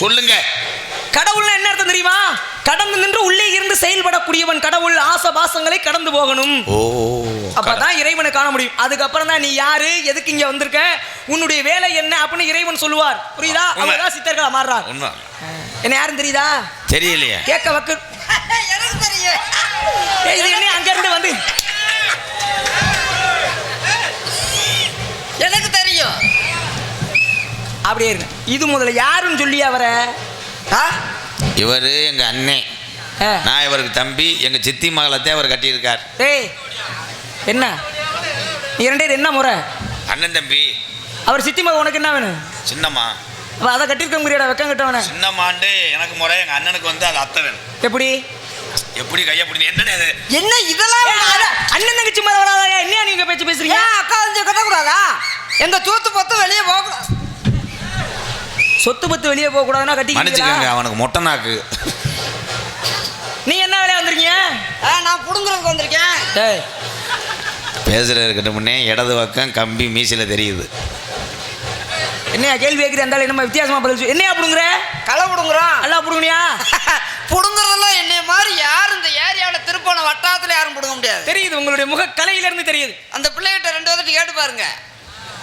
சொல்லுங்க. கடவுள்னா என்ன அர்த்தம் தெரியுமா? கடந்து நின்று உள்ளே இருந்து செயல்படக்கூடியவன் கடவுள் ஆசபாசங்களை கடந்து போகணும். ஓ அப்பதான் இறைவனை காண முடியும். அதுக்கப்புறம் தான் நீ யாரு எதுக்கு இங்க வந்திருக்க உன்னுடைய வேலை என்ன அப்படின்னு இறைவன் சொல்லுவார். புரியுதா. அவங்கதான் சித்தர்களா மாறுறாங்க உண்மை. என்ன யாரும் தெரியுதா? தெரியலையே. கேட்க வக்கு. எனக்கு தெரியும். அங்க இருந்து வந்து அப்படியே இருங்க இது முதல்ல யாருன்னு சொல்லி அவரை? ஆ? இவர் எங்க அண்ணே. ஆ. நான் இவருக்கு தம்பி எங்க சித்தி மகளத்தை அவர் கட்டியிருக்கார். டேய் என்ன? நீ ரெண்டே என்ன முறை? அண்ணன் தம்பி. அவர் சித்தி மகன் உனக்கு என்ன வேணும்? சின்னம்மா. அப்ப அதை கட்டிருக்க முடியாடா வெக்கம் கட்டவன சின்னம்மாண்டு எனக்கு முறை எங்க அண்ணனுக்கு வந்து அது அத்தை வேணும். எப்படி? எப்படி கையை பிடி என்னன்னு என்ன இதெல்லாம் ஏய், அட, அண்ணன் தங்கச்சி மாதிரி வராதா? என்னையா நீங்க பேச்சு பேசுறீங்க? ஏன் அக்கா வந்து கட்டக்கூடாதா? எங்க தூத்து பத்து வெளியே போகக்கூடாது. சொத்து பத்து வெளியே போக கூடாதுன்னா மன்னிச்சுக்கோங்க கட்டிக்கிட்டீங்களா அவனுக்கு மொட்டை நாக்கு. நீ என்ன வேலையா வந்திருக்கீங்க ஆ, நான் புடுங்குறதுக்கு வந்திருக்கேன். டேய். பேசுறது இருக்கட்டும் முன்னே இடது பக்கம் கம்பி மீசில தெரியுது. என்னையா கேள்வி கேட்குற அந்த நம்ம வித்தியாசமா பதில். என்னையா புடுங்குற? களை புடுங்குறோம் நல்லா புடுங்கனியா? புடுங்குறதெல்லாம் என்னைய மாதிரி யாரும் இந்த ஏரியாவில் திருப்போன வட்டாரத்தில் யாரும் புடுங்க முடியாது. தெரியுது உங்களுடைய முக கலையில இருந்து தெரியுது. அந்த பிள்ளைகிட்ட ரெண்டு வந்துட்டு கேட்டு பாருங்க.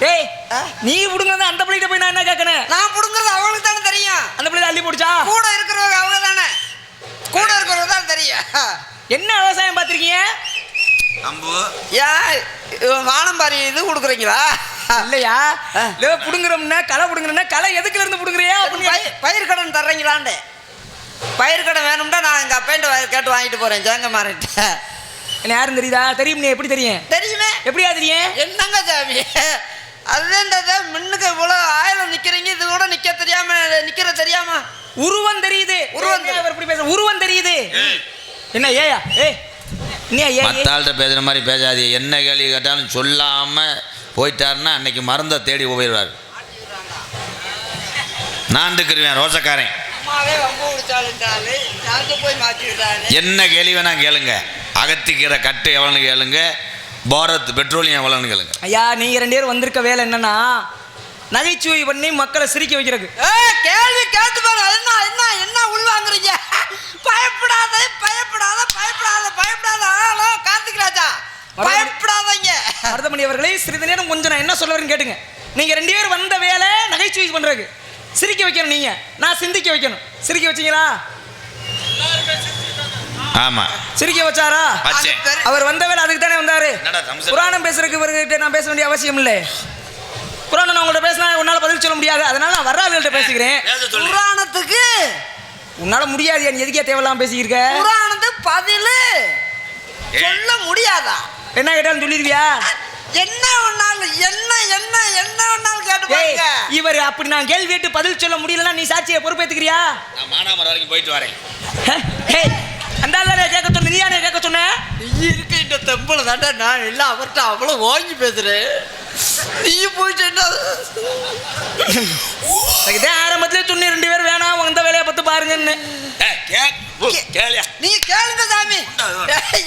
டேய் ஆ? நீ புடுங்கறது அந்த பிள்ளைகிட்ட போய் நான் என்ன கேட்கணும்? நான் புடுங்குறது அவங்களுக்கு தானே தெரியும். அந்த பிள்ளை அள்ளி போடுச்சா? கூட இருக்கிறவங்க அவங்க தானே. கூட இருக்கிறவங்க தான் தெரியும். என்ன விவசாயம் பார்த்திருக்கீங்க? அம்பு. ஏன் இவன் வானம்பாரி இது கொடுக்குறீங்களா? இல்லையா. இல்ல புடுங்குறோம்னா களை புடுங்குறோம்னா களை எதுக்குல இருந்து புடுங்குறியா அப்படின்னு பயிர் கடன் தர்றீங்களாண்டு. பயிர் கடன் வேணும்னா நான் எங்கள் அப்பேன்ட்டு கேட்டு வாங்கிட்டு போகிறேன் ஜேங்க மாறிட்ட என்ன யாரும் தெரியுதா? தெரியும் நீ எப்படி தெரியும்? தெரியுமே. எப்படியா தெரியும்? என்னங்க சாமி? அதுதான் இந்த இதை முன்னுக்கு இவ்வளோ ஆயிரம் நிற்கிறீங்க இது கூட நிற்க தெரியாம நிற்கிற தெரியாம? உருவம் தெரியுது. உருவம் அவர் இப்படி பேச உருவம் தெரியுது. என்ன ஏயா ஏய் நீ ஏய் மற்ற ஆள்கிட்ட பேசுற மாதிரி பேசாதீ. என்ன கேள்வி கேட்டாலும் சொல்லாம போயிட்டாருன்னா அன்னைக்கு மருந்தை தேடி போயிடுவார். நான் இருக்கிறேன் ரோசக்காரன். என்ன கேள்வி வேணா கேளுங்க. அகத்திக்கீரை கட்டு எவ்வளோன்னு கேளுங்க. பாரத் பெட்ரோலியம் எவ்வளோன்னு கேளுங்க ஐயா நீங்க ரெண்டு பேரும் வந்திருக்க வேலை என்னன்னா நகைச்சுவை பண்ணி மக்களை சிரிக்க வைக்கிறதுக்கு. ஏ கேள்வி கேட்டு பாரு என்ன என்ன என்ன உள்வாங்குறீங்க? பயப்படாத பயப்படாத பயப்படாத பயப்படாத. ஹலோ கார்த்திக் ராஜா பயப்படாதீங்க. மருதமணி அவர்களே சிறிது நேரம் கொஞ்சம் நான் என்ன சொல்ல வரேன்னு கேட்டுங்க. நீங்க ரெண்டு பேரும் வந்த வேலை நகைச்சுவை பண்றதுக்கு. சிரிக்க வைக்கணும் நீங்க. நான் சிந்திக்க வைக்கணும். சிரிக்க வச்சீங்களா? ஆமா. சிரிக்க வச்சாரா? அவர் வந்த வேலை அதுக்கு தானே வந்தாரு? புராணம் பேசுறதுக்கு இவர்கிட்ட நான் பேச வேண்டிய அவசியம் இல்லை. புராணம் நான் உங்கள்ட்ட பேசினா உன்னால பதில் சொல்ல முடியாது. அதனால நான் வர்ற ஆளுகள்ட்ட பேசிக்கிறேன். புராணத்துக்கு? உன்னால முடியாது. நீ எதுக்கே தேவையில்லாம பேசிக்கிருக்க? புராணத்துக்கு பதில். சொல்ல முடியாதா? என்ன கேட்டாலும் சொல்லிடுவியா? என்ன ஒன்னாலும் என்ன என்ன என்ன ஒன்னாலும் கேட்டு இவர் அப்படி நான் கேள்வி கேட்டு பதில் சொல்ல முடியலன்னா நீ சாட்சியை பொறுப்பேத்துக்கிறியா? நான் மானாமரம் வரைக்கும் போயிட்டு வரேன். அந்த கேட்க சொன்ன நீ கேட்க சொன்ன? நீ இருக்க இந்த தெம்பல தாண்டா நான் எல்லாம் அவர்கிட்ட அவ்வளோ வாங்கி பேசுறேன். நீ என்ன? இதே ஆரம்பத்திலே சொன்னி ரெண்டு பேரும் வேணாம் வந்த வேலையை பார்த்து பாருங்கன்னு. நீங்க கேளுங்க சாமி.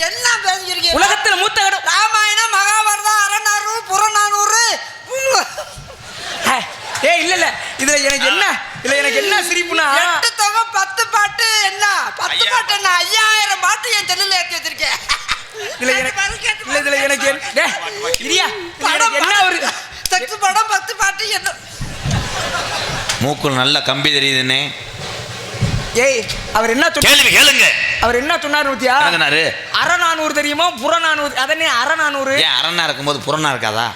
என்ன பேசிக்கிறீங்க உலகத்துல மூத்த கடை ராமாயணம் மகாபாரதம் அறநானூறு புறநானூறு. ஏய் இல்ல இல்ல. இதுல எனக்கு என்ன? இதுல எனக்கு என்ன சிரிப்புனா எட்டு தொகை பத்து பாட்டு என்ன பத்து ஐயா. பாட்டு என்ன பாட்டு என் செல்லில் ஏற்றி வச்சிருக்கேன். எனக்கு இல்ல இதுல எனக்கு என்ன- ஒரு செக்ஸ் படம் பத்து பாட்டு என்ன மூக்குல நல்ல கம்பி தெரியுதுன்னே. ஏய் அவர் என்ன கேள்வி கேளுங்க அவர் என்ன சொன்னார் என்னங்கனாரு அறநானூறு தெரியுமா? புறநானூறு அதனே அறநானூறு? ஏன் அரணா இருக்கும்போது புறணா இருக்காதா?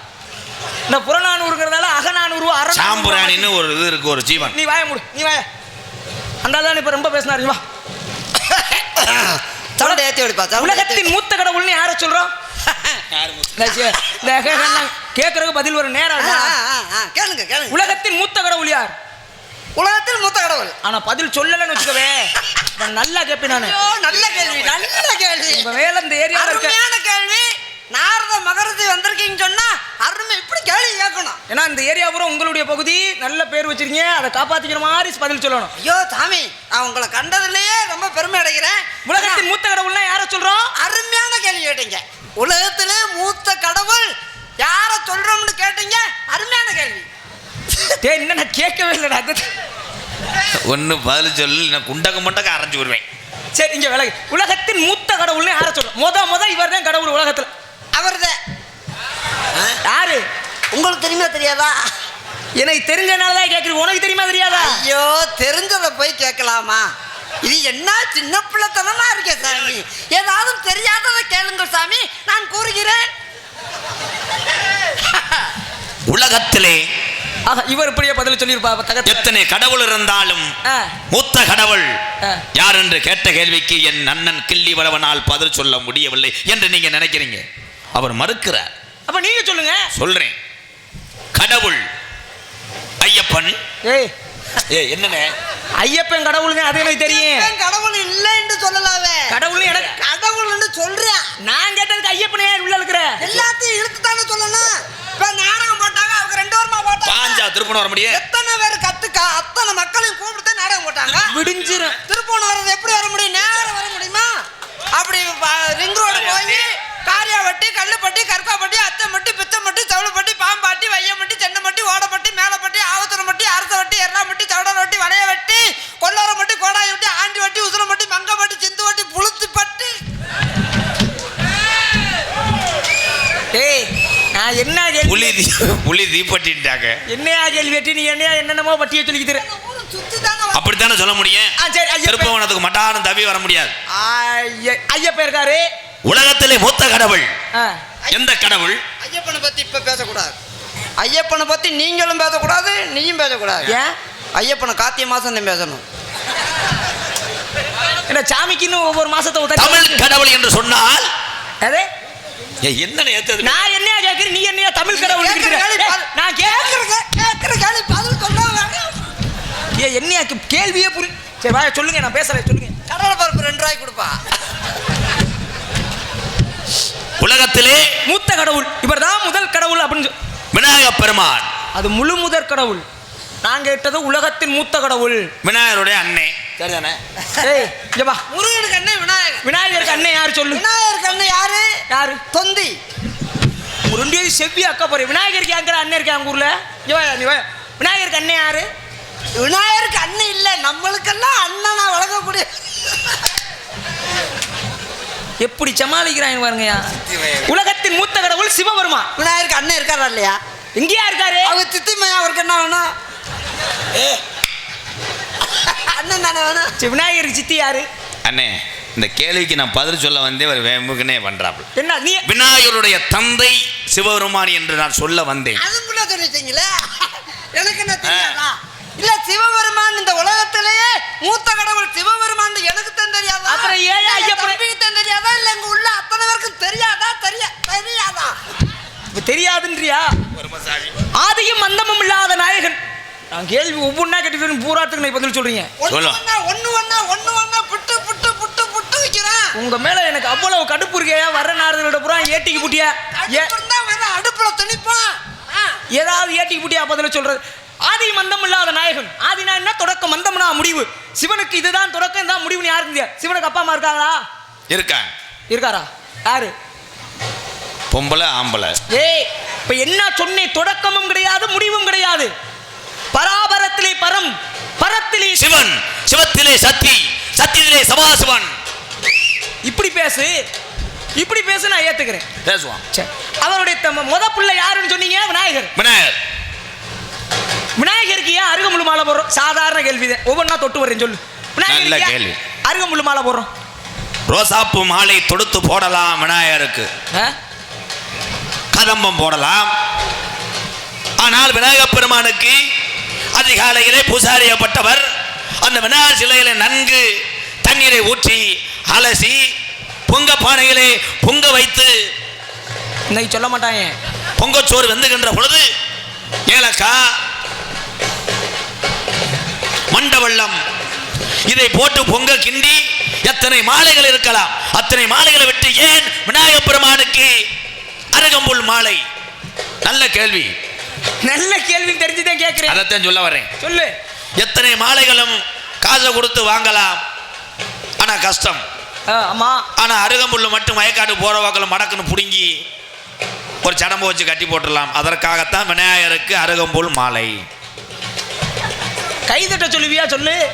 இந்த புறநானூறுங்கிறதால அகநானூறு சாம்புராணின்னு ஒரு இது இருக்கு ஒரு ஜீவன். நீ வாய மூடு நீ வாய. அந்த இப்ப ரொம்ப பேசினாரு வா. சவுண்ட் ஏற்றி விடுப்பா ஏத்தி உலகத்தின் மூத்த கடவுள்னு யார சொல்றோம்? கேட்கறதுக்கு பதில் ஒரு நேரம் கேளுங்க கேளுங்க. உலகத்தின் மூத்த கடவுள் யார்? உலகத்தில் மூத்த கடவுள். ஆனா பதில் சொல்லலன்னு வச்சுக்கவே நல்லா கேட்பேன் நானு. நல்ல கேள்வி நல்ல கேள்வி. இப்ப வேலை இந்த இருக்க அருமையான கேள்வி. நாரத மகரதி வந்திருக்கீங்கன்னு சொன்னா அருமை இப்படி கேள்வி கேட்கணும். ஏன்னா இந்த ஏரியா பூரா உங்களுடைய பகுதி நல்ல பேர் வச்சிருக்கீங்க அதை காப்பாத்திக்கிற மாதிரி பதில் சொல்லணும். ஐயோ சாமி நான் உங்களை கண்டதுலயே ரொம்ப பெருமை அடைகிறேன் உலகத்தின் மூத்த கடவுள்னா யார சொல்றோம் அருமையான கேள்வி கேட்டீங்க உலகத்திலே மூத்த கடவுள் யார சொல்றோம்னு கேட்டீங்க? அருமையான கேள்வி. டேய் இன்னும் நான் கேட்கவே இல்லைடா அது. ஒன்று பதில் சொல்லு நான் குண்டக்க முண்டக்க அரைஞ்சு விடுவேன். சரி இங்க விலகு. உலகத்தின் மூத்த கடவுள்னு யார சொல்றோம்? முத முத இவர் தான் கடவுள் உலகத்துல. அவர்தான் யாரு? உங்களுக்கு தெரியுமா தெரியாதா? எனக்கு தெரிஞ்சனால தான் கேட்குறீங்க. உனக்கு தெரியுமா தெரியாதா? ஐயோ தெரிஞ்சதை போய் கேட்கலாமா? இது என்ன சின்ன பிள்ளைத்தனமா இருக்கே சாமி? ஏதாவது தெரியாததை கேளுங்க சாமி. நான் கூறுகிறேன். உலகத்திலே இவர் இப்படியே பதில் சொல்லியிருப்பா எத்தனை கடவுள் இருந்தாலும் மூத்த கடவுள். யார் என்று கேட்ட கேள்விக்கு என் அண்ணன் கிள்ளி வரவனால் பதில் சொல்ல முடியவில்லை என்று நீங்க நினைக்கிறீங்க? அவர் மறுக்கிறார். அப்ப நீங்க சொல்லுங்க. சொல்றேன். கடவுள் ஐயப்பன் ஏய். ஏ என்னண்ணே? ஐயப்பன் கடவுளுங்க அது எனக்கு தெரியும். ஏன் கடவுள் இல்லை என்று சொல்லலாவே கடவுள் எனக்கு கடவுள்னு சொல்றேன். நான் கேட்டதுக்கு ஐயப்பனே உள்ள இருக்கிற. எல்லாத்தையும் இழுத்து தானே சொல்லணும். இப்ப நாடகம் போட்டாங்க அவங்க ரெண்டு வருமா போட்டாங்க. பாஞ்சா திருப்பணம் வர முடியும்? எத்தனை பேர் கத்துக்கா அத்தனை மக்களையும் கூப்பிட்டு நாடகம் போட்டாங்க. விடிஞ்சிரும். திருப்போணம் வர்றது எப்படி வர முடியும்? நேரம் வர முடியுமா? அப்படி ரிங் ரோடு போய் காரியாவட்டி கல்லுப்பட்டி கற்காப்பட்டி அச்சம்பட்டி ஆவத்தூரம்பட்டி அரசவட்டி எர்ணாம்பட்டி சவுடரவட்டி வளையவட்டி கொல்லாரம்பட்டி கோடாயவட்டி ஆண்டி வட்டி உசுரம்பட்டி மங்கம்பட்டி சிந்து வட்டி புளுத்துப்பட்டி ஏய் நான் என்ன கேள்வி புலி தீ புலி தீப்பட்டிட்டாங்க என்னையா கேள்வி வெட்டி நீ என்னையா என்னென்னமோ பட்டியை தானே அப்படித்தானே சொல்ல முடியும்? ஆ சரி ஐயப்பன் திருப்பவனத்துக்கு மட்டாரும் தவி வர முடியாது. ஐய- ஐயப்பன் இருக்காரு. உலகத்திலே மூத்த கடவுள். ஆ. எந்த கடவுள்? ஐயப்பனை பத்தி இப்ப பேசக்கூடாது. ஐயப்பனை பத்தி நீங்களும் பேசக்கூடாது நீயும் பேசக்கூடாது. ஏன்? ஐயப்பனை கார்த்திகை மாசம் தான் பேசணும். என்ன சாமிக்குன்னு ஒவ்வொரு மாசத்தை உதவி தமிழ் கடவுள் என்று சொன்னால்? அதே என்னண்ணே ஏத்தது நான் என்னையா கேட்கிறேன் நீ என்னையா தமிழ் கடவுள். நான் கேட்கிறேன் கேட்கிற கேள்வி பதில் சொல்ல ஏ என்னையா கே- கேள்வியே புரி சரி வா சொல்லுங்க நான் பேசுறேன் சொல்லுங்க. கடலை பருப்பு ரெண்டு ரூபாய்க்கு கொடுப்பா. உலகத்திலே மூத்த கடவுள் இவர் தான் முதல் கடவுள் அப்படின்னு விநாயக பெருமான். அது முழு முதற் கடவுள். நான் கேட்டது உலகத்தின் மூத்த கடவுள். விநாயகருடைய அன்னை சரிதானே ஏய் இங்க வா. முருகனுக்கு அண்ணன் விநாயகர். விநாயகருக்கு அண்ணன் யார் சொல்லு? விநாயகருக்கு அண்ணன் யாரு? யாரு? தொந்தி. ரெண்டு பேரும் செவ்வி அக்கா போறேன் விநாயகருக்கு அங்கிற அண்ணன் இருக்கா அங்க ஊர்ல. விநாயகருக்கு அண்ணன் யாரு? விநாயகருக்கு அண்ணன் இல்ல. நம்மளுக்கெல்லாம் அண்ணனா வழங்கக்கூடிய எப்படி சமாளிக்கிறாங்க பாருங்கயா உலகத்தின் மூத்த கடவுள் சிவபெருமா விநாயகருக்கு அண்ணன் இருக்காரா இல்லையா? எங்கேயா இருக்காரு? அவங்க சித்திமையா அவருக்கு என்ன வேணும்? அண்ணன் தானே வேணும்? சரி, விநாயகருக்கு சித்தி யாரு? அண்ணே இந்த கேள்விக்கு நான் பதில் சொல்ல வந்தே ஒரு வேமுக்குனே பண்றாப்புல என்ன நீ விநாயகருடைய தந்தை சிவபெருமான் என்று நான் சொல்ல வந்தேன். அதுக்குள்ள சொல்லிட்டீங்களே? எனக்கு என்ன தெரியாதா? இல்ல சிவபெருமான் இந்த உலகத்திலேயே மூத்த கடவுள் சிவபெருமான் எனக்கு தான் தெரியாதா? அப்புறம் ஏன் இல்ல, ஐயப்பனை- தம்பிக்கு தான் தெரியாதா? இல்ல இங்க உள்ள அத்தனை பேருக்கும் தெரியாதா? தெரிய தெரியாதா? இப்ப தெரியாதுன்றியா? ஆதியும் மந்தமும் இல்லாத நாயகன். நான் கேள்வி ஒவ்வொன்றா கேட்டு பூராத்துக்கு நான் பதில் சொல்றீங்க. ஒண்ணு ஒண்ணா ஒண்ணு ஒண்ணா புட்டு புட்டு புட்டு புட்டு வைக்கிறேன். உங்க மேல எனக்கு அவ்வளவு கடுப்பு இருக்கையா வர நாரதோட புறா ஏட்டிக்கு புட்டியா? அடுப்புல துணிப்பான் ஆ. ஏதாவது ஏட்டிக்கு புட்டியா பதில சொல்றது? ஆதி மந்தம் இல்லாத நாயகன். ஆதினா என்ன தொடக்கம் மந்தம்னா முடிவு. சிவனுக்கு இதுதான் தொடக்கம் இதுதான் முடிவுன்னு யாருக்கு தெரியாது சிவனுக்கு அப்பா அம்மா இருக்காங்களா? இருக்காங்க. இருக்காரா? யாரு? பொம்பளை ஆம்பளை. ஏய் இப்ப என்ன சொன்னேன் தொடக்கமும் கிடையாது முடிவும் கிடையாது. பராபரத்திலே பரம் பரத்திலே சிவ- சிவன் சிவத்திலே சக்தி சத்தியிலே சபாசிவன். இப்படி பேசு இப்படி பேசு நான் ஏத்துக்கிறேன். பேசுவான். சரி. அவருடைய முத பிள்ளை யாருன்னு சொன்னீங்க? விநாயகர். விநாயகர். விநாயகருக்கு ஏன் அருகமுள்ளு மாலை போடுறோம்? சாதாரண கேள்விதான் ஒவ்வொன்றா தொட்டு வரேன் சொல்லு. ஏன் கேள்வி. அருகமுள்ளு மாலை போடுறோம்? ரோசாப்பூ மாலை தொடுத்து போடலாம் விநாயகருக்கு. ஆ? கதம்பம் போடலாம். ஆனால் விநாயகப் பெருமானுக்கு அதிகாலையிலே பூசாரியப்பட்டவர் அந்த விநாயகர் சிலையில நன்கு தண்ணீரை ஊற்றி அலசி பொங்க பானையிலே பொங்க வைத்து இன்னைக்கு சொல்ல மாட்டாங்க. பொங்கச்சோறு வெந்துகின்ற பொழுது ஏலக்காய் மண்டவெள்ளம் இதை போட்டு பொங்க கிண்டி எத்தனை மாலைகள் இருக்கலாம். அத்தனை மாலைகளை விட்டு ஏன் விநாயகப் பெருமானுக்கு அருகம்புல் மாலை. நல்ல கேள்வி. நல்ல கேள்வி தெரிஞ்சுதான் கேட்கிறேன் அதைத்தான் சொல்ல வரேன். சொல்லு. எத்தனை மாலைகளும் காசை கொடுத்து வாங்கலாம். ஆனா கஷ்டம். ஆமா. ஆனா அருகம்புல்லு மட்டும் வயக்காடு போற வாக்கில் மடக்குன்னு பிடுங்கி ஒரு சடம்பு வச்சு கட்டி போட்டுடலாம். அதற்காகத்தான் விநாயகருக்கு அருகம்புல் மாலை. கை தட்ட சொல்லுவியா சொல்லு.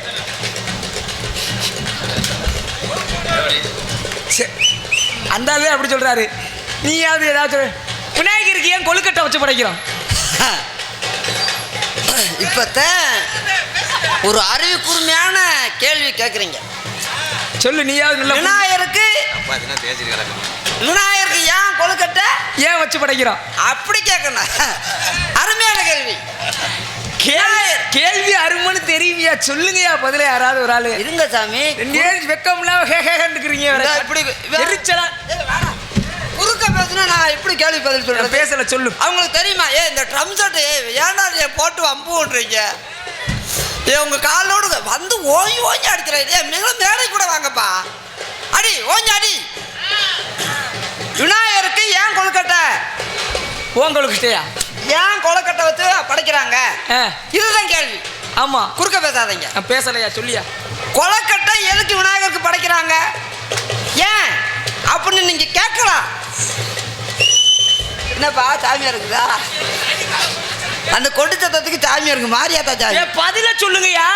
அந்த அப்படி சொல்றாரு. நீயாவது ஏதாச்சும் விநாயகருக்கு ஏன் கொழுக்கட்டை வச்சு படைக்கிறோம்? இப்பத்தான் ஒரு அறிவு கூர்மையான கேள்வி கேட்குறீங்க சொல்லு நீயாவது நல்ல விநாயகருக்கு விநாயகருக்கு ஏன் கொழுக்கட்டை? ஏன் வச்சு படைக்கிறோம்? அப்படி கேட்கணும் அருமையான கேள்வி. கேள்வி கேள்வி அருமன்னு தெரியுமியா? சொல்லுங்கயா பதில யாராவது ஒரு ஆளு. இருங்க சாமி. ரெண்டு பேரும் வெக்கம் இல்லாம ஹே ஹேன்னு இருக்கிறீங்க இப்படி எரிச்சலா பேசுனா நான் எப்படி கேள்வி பதில் நான் சொல்றது பேசல சொல்லு. அவங்களுக்கு தெரியுமா? ஏ இந்த ட்ரம் செட்டு ஏன்டா நீ போட்டு வம்பு விட்றீங்க ஏ உங்க காலோடு வந்து ஓங்கி ஓங்கி அடிக்கிறேன் ஏ மிக மேடை கூட வாங்கப்பா. அடி ஓங்கி அடி. விநாயகருக்கு ஏன் கொழுக்கட்டை? உங்களுக்கிட்டயா ஏன் கொழுக்கட்டை வச்சு படைக்கிறாங்க? இதுதான் கேள்வி. ஆமா. குறுக்க பேசாதீங்க. பேசலையா சொல்லியா? கொலக்கட்டை எதுக்கு விநாயகருக்கு படைக்கிறாங்க? ஏன்? அப்படின்னு நீங்க கேட்கலாம். என்னப்பா சாமியா இருக்குதா? அந்த கொண்டு சத்தத்துக்கு சாமியா இருக்கு மாரியாத்தா சாமி. பதில சொல்லுங்கயா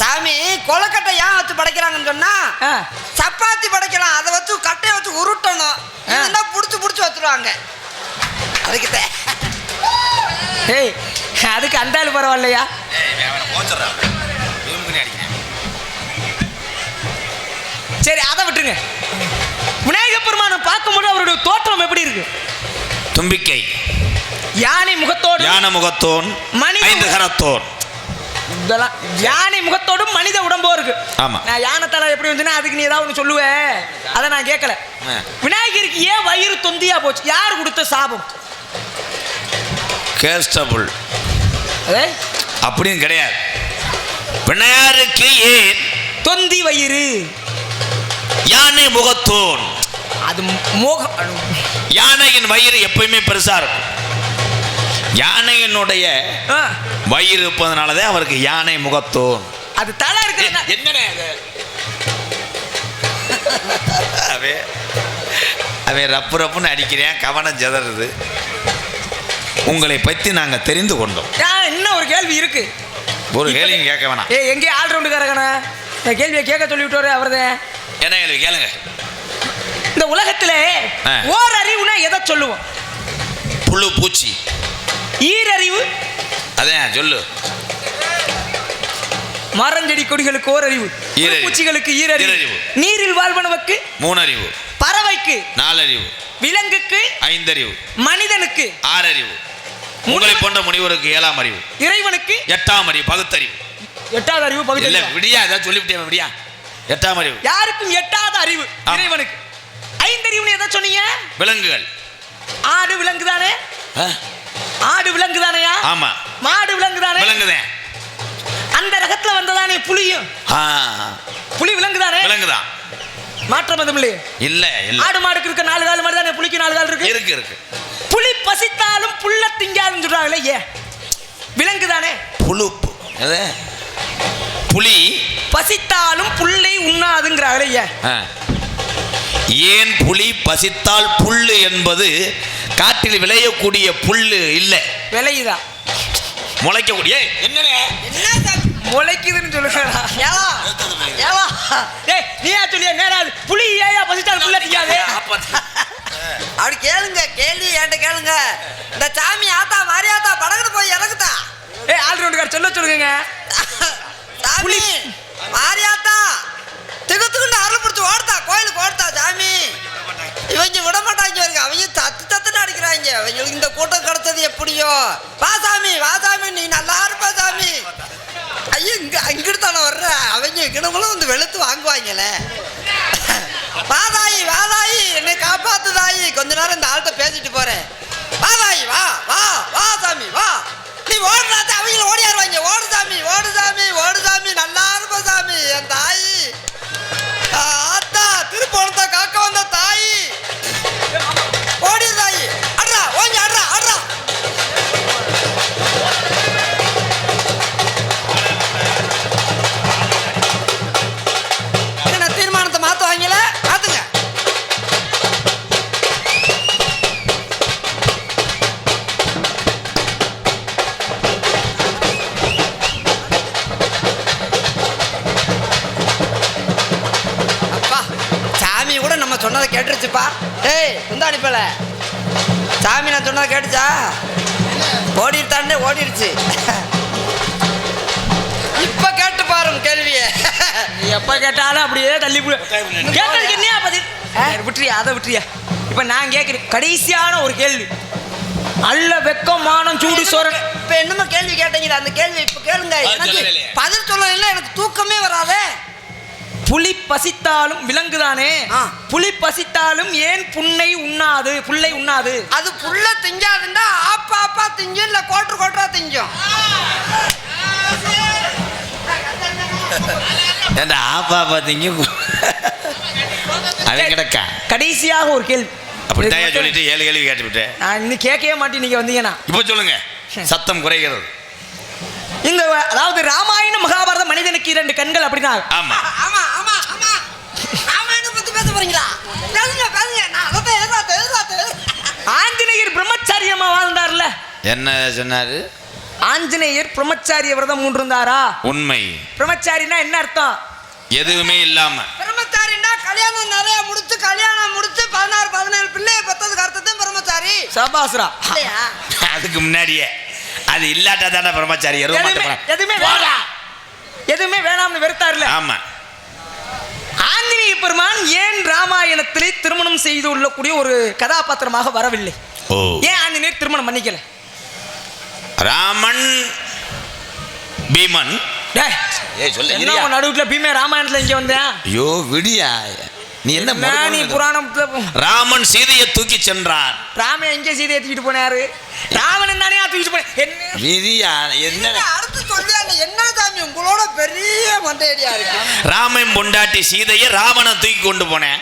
சாமி கொலக்கட்டை ஏன் வச்சு படைக்கிறாங்கன்னு சொன்னா சப்பாத்தி படைக்கலாம் அதை வச்சு கட்டையை வச்சு உருட்டணும். இதுனா புடிச்சு புடிச்சு வச்சிருவாங்க. அதுக்கு ஏய் அதுக்கு அந்த ஆளு பரவாயில்லையா? சரி அதை விட்டுருங்க. பார்க்கும்போது அவருடைய தோற்றம் எப்படி இருக்கு? தும்பிக்கை. யானை முகத்தோடு யான முகத்தோன் மனித ஐந்து கரத்தோன். இதெல்லாம் யானை முகத்தோடும் மனித உடம்போ இருக்கு. ஆமா. நான் யானை தலை எப்படி வந்துன்னா அதுக்கு நீ ஏதாவது ஒன்று சொல்லுவ. அதை நான் கேட்கல. விநாயகருக்கு ஏன் வயிறு தொந்தியா போச்சு? யார் கொடுத்த சாபம்? கேஸ்டபுள். அப்படின்னு கிடையாது. பிள்ளையாருக்கு ஏன் தொந்தி வயிறு? யானை முகத்தோன்? அது மோக யானையின் வயிறு எப்பயுமே பெருசா இருக்கும். யானையினுடைய வயிறு இருப்பதனாலதான் அவருக்கு யானை முகத்தோன். அது தலை இருக்கிற என்னண்ணே அது அவன் ரப்பு ரப்புன்னு அடிக்கிறேன் கவனம் ஜதறது உங்களை பற்றி நாங்கள் தெரிந்து கொண்டோம். இன்னும் ஒரு கேள்வி இருக்கு. ஒரு கேள்வியும் கேட்க வேணாம். ஏ எங்கே ஆல்ரவுண்டுக்காரங்கண்ணா கேள்வியை கேட்க சொல்லி விட்டோரு அவரது. என்ன கேள்வி? கேளுங்க. இந்த உலகத்துல. ஓர் அறிவுனா எதை சொல்லுவோம்? புழு பூச்சி. ஈரறிவு? அதான் சொல்லு. மரஞ்செடி கொடிகளுக்கு ஓர் அறிவு ஈரறிவு. பூச்சிகளுக்கு ஈரறிவு. நீரில் வாழ்வனவுக்கு மூணறிவு. பறவைக்கு? நாலறிவு. விலங்குக்கு? ஐந்தறிவு. மனிதனுக்கு? ஆறறிவு. உங்களை போன்ற முனிவருக்கு ஏழாம் அறிவு. இறைவனுக்கு? எட்டாம் அறிவு பகுத்தறிவு. எட்டாவது அறிவு இல்ல பகுதி விடியா ஏதாவது சொல்லிவிட்டேன் விடியா. எட்டாம் அறிவு. யாருக்கும் எட்டாத அறிவு. இறைவனுக்கு? ஐந்தறிவுன்னு எதை சொன்னீங்க? விலங்குகள். ஆடு விலங்கு தானே? ஆடு விலங்கு தானையா ஆமா. மாடு விலங்கு தானே விலங்குதான் அந்த ரகத்துல வந்ததானே புலியும்? ஆ, புலி விலங்கு தானே விலங்குதான். மாற்றம் எதுவும் இல்லையே இல்ல இல்ல. ஆடு மாடுக்கு இருக்க நாலு கால் மாதிரி தானே புலிக்கு நாலு கால் இருக்கு? இருக்கு இருக்கு. புலி பசித்தாலும் புல்ல திங்காதுன்னு சொல்றாங்களே ஏன்? விலங்கு தானே புழு புலி. பசித்தாலும் புல்லை உண்ணாதுங்கிறாங்களே ஏன். ஏன் புலி பசித்தால் புல்லு என்பது காட்டில் விளையக்கூடிய புல்லு இல்லை. விலையுதான் முளைக்கக்கூடிய என்ன சாமி? முளைக்குதுன்னு சொல்லுங்க ஏவா ஏவா ஏய் நீயா சொல்லியா? நேராது புலி ஏயா பசித்தால் புல்ல திங்காது அப்படி கேளுங்க கேள்வி என்கிட்ட கேளுங்க. இந்த சாமி ஆத்தா மாரியாத்தா படகுன்னு போய் இறங்குதா? ஏய் ஆல்ரவுண்டுக்கார் சொல்ல சொல்லுங்க. எப்படியோ? வாசாமி வாசாமி நீ நல்லா இருப்பா சாமி. ஐயோ இங்க இங்கிட்டு தானே வர்ற? அவங்க இனங்களும் வந்து வெளுத்து வாங்குவாங்களே. வாதாயி வாதாயி என்னை காப்பாத்து தாயி. கொஞ்ச நேரம் இந்த ஆள்கிட்ட பேசிட்டு போறேன். சொன்னதை கேட்டுருச்சுப்பா. ஏய் குந்தாணி போல சாமி நான் சொன்னதை கேட்டுச்சா? ஓடிட்டாண்டே ஓடிடுச்சு இப்ப கேட்டு பாருங்க கேள்விய. நீ எப்ப கேட்டாலும் அப்படியே தள்ளி போடு. கேட்டதுக்கு என்ன பதில்? விட்டுறியா அதை விட்டுறியா? இப்ப நான் கேட்கிறேன் கடைசியான ஒரு கேள்வி. அல்ல வெக்கமானம் சூடு சோரன் இப்ப என்னமோ கேள்வி கேட்டீங்க அந்த கேள்வி இப்ப கேளுங்க. பதில் எனக்கு. பதில் சொல்லல எனக்கு தூக்கமே வராதே. புலி பசித்தாலும் விலங்குதானே? ஆ. புலி பசித்தாலும் ஏன் புண்ணை உண்ணாது? புல்லை உண்ணாது? அது புள்ள திங்காதுண்டா ஆப்பா ஆப்பா திங்கும் இல்ல கோட்டு கோட்டரா திங்கும் ஏண்டா ஆப்பா பார்த்தீங்க அவன் கிடக்கா? கடைசியாக ஒரு கேள்வி. அப்படித்தான் சொல்லிட்டு ஏழு கேள்வி கேட்டுவிட்டேன். நான் இன்னும் கேட்கவே மாட்டேன் நீங்க வந்தீங்கன்னா. இப்போ சொல்லுங்க. சத்தம் குறைகிறது. இந்த அதாவது ராமாயண மகாபாரத மனிதனுக்கு இரண்டு கண்கள் அப்படின்னா ஆமா. என்ன சொன்னாரு? ஆஞ்சநேயர் பிரம்மச்சாரிய விரதம் மூன்று இருந்தாரா உண்மை. பிரம்மச்சாரினா என்ன அர்த்தம்? எதுவுமே இல்லாம. பிரம்மச்சாரின்னா கல்யாணம் நிறைய முடிச்சு கல்யாணம் முடிச்சு பதினாறு பதினேழு பிள்ளைய பெத்ததுக்கு அர்த்தத்தையும் பிரம்மச்சாரி. சபாசுரா. அதுக்கு முன்னாடியே. அது இல்லாட்டா தானே பிரம்மச்சாரி எதுவுமே எதுவுமே வேணாம். எதுவுமே வேணாம்னு வெறுத்தார்ல. ஆமா. ஆஞ்சநேய பெருமான் ஏன் ராமாயணத்திலே திருமணம் செய்து கொள்ளக்கூடிய ஒரு கதாபாத்திரமாக வரவில்லை? ஏன் ஆஞ்சநேயர் திருமணம் பண்ணிக்கல? ராமன் பீமன். டேய், ஏய் சொல்ல என்ன உன் நடுவுல பீமே ராமாயணத்துல இங்க வந்தேன்? ஐயோ விடியா. நீ என்ன நீ புராணத்துல ராமன் சீதையை தூக்கி சென்றான். ராமன் எங்க சீதையை தூக்கிட்டு போனாரு? ராவணன் தானே தூக்கிட்டு போன? என்ன? விதியா என்ன? அடுத்து சொல்லி என்ன சாமி உங்களோட பெரிய மண்டையடியா இருக்கு? ராமன் பொண்டாட்டி சீதையை ராவணன் தூக்கி கொண்டு போனேன்.